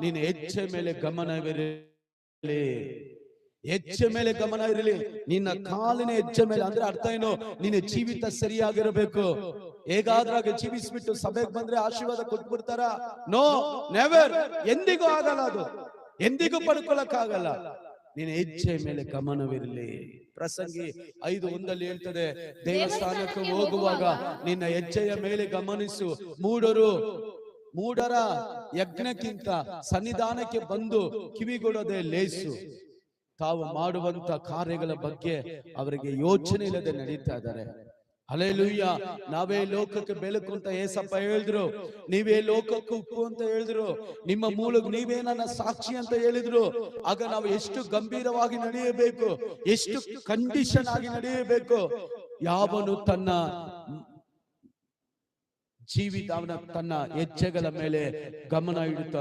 ನೀನು ಹೆಚ್ಚೆ ಮೇಲೆ ಗಮನವಿರಲಿ. ಹೆಜ್ಜೆ ಮೇಲೆ ಗಮನ ಇರಲಿ ನಿನ್ನ ಕಾಲಿನ ಹೆಜ್ಜೆ ಮೇಲೆ ಅಂದ್ರೆ ಅರ್ಥ ಏನು? ನಿನ್ನ ಜೀವಿತ ಸರಿಯಾಗಿರಬೇಕು. ಹೇಗಾದ್ರಾಗ ಜೀವಿಸ್ಬಿಟ್ಟು ಸಭೆಗೆ ಬಂದ್ರೆ ಆಶೀರ್ವಾದ ಕೊಟ್ಬಿಡ್ತಾರ? ನೋ ನೆವರ್ ಎಂದಿಗೂ ಆಗಲ್ಲ ಅದು. ಎಂದಿಗೂ ಪಡ್ಕೊಳಕ್ ಆಗಲ್ಲ ನಿನ್ನ ಹೆಜ್ಜೆ ಮೇಲೆ ಗಮನವಿರಲಿ. ಪ್ರಸಂಗಿ ಐದು ಒಂದಲ್ಲಿ ಹೇಳ್ತದೆ, ದೇವಸ್ಥಾನಕ್ಕೆ ಹೋಗುವಾಗ ನಿನ್ನ ಹೆಜ್ಜೆಯ ಮೇಲೆ ಗಮನಿಸು. ಮೂಡರು ಮೂಡರ ಯಜ್ಞಕ್ಕಿಂತ ಸನ್ನಿಧಾನಕ್ಕೆ ಬಂದು ಕಿವಿಗೊಡದೆ ಲೇಸು. ತಾವು ಮಾಡುವಂತ ಕಾರ್ಯಗಳ ಬಗ್ಗೆ ಅವರಿಗೆ ಯೋಚನೆ ಇಲ್ಲದೆ ನಡೀತಾ ಇದ್ದಾರೆ. ಅಲೆಲುಯ್ಯ ನಾವೇ ಲೋಕಕ್ಕೆ ಬೆಳಕು ಅಂತ ಏಸಪ್ಪ ಹೇಳಿದ್ರು. ನೀವೇ ಲೋಕಕ್ಕೆ ಉಪ್ಪು ಅಂತ ಹೇಳಿದ್ರು. ನಿಮ್ಮ ಮೂಲಕ ನೀವೇ ನನ್ನ ಸಾಕ್ಷಿ ಅಂತ ಹೇಳಿದ್ರು. ಆಗ ನಾವು ಎಷ್ಟು ಗಂಭೀರವಾಗಿ ನಡೆಯಬೇಕು, ಎಷ್ಟು ಕಂಡೀಷನ್ ಆಗಿ ನಡೆಯಬೇಕು. ಯಾವನು ತನ್ನ ಜೀವಿತ ಅವನ ತನ್ನ ಹೆಜ್ಜೆಗಳ ಮೇಲೆ ಗಮನ ಇಡುತ್ತಾನೆ.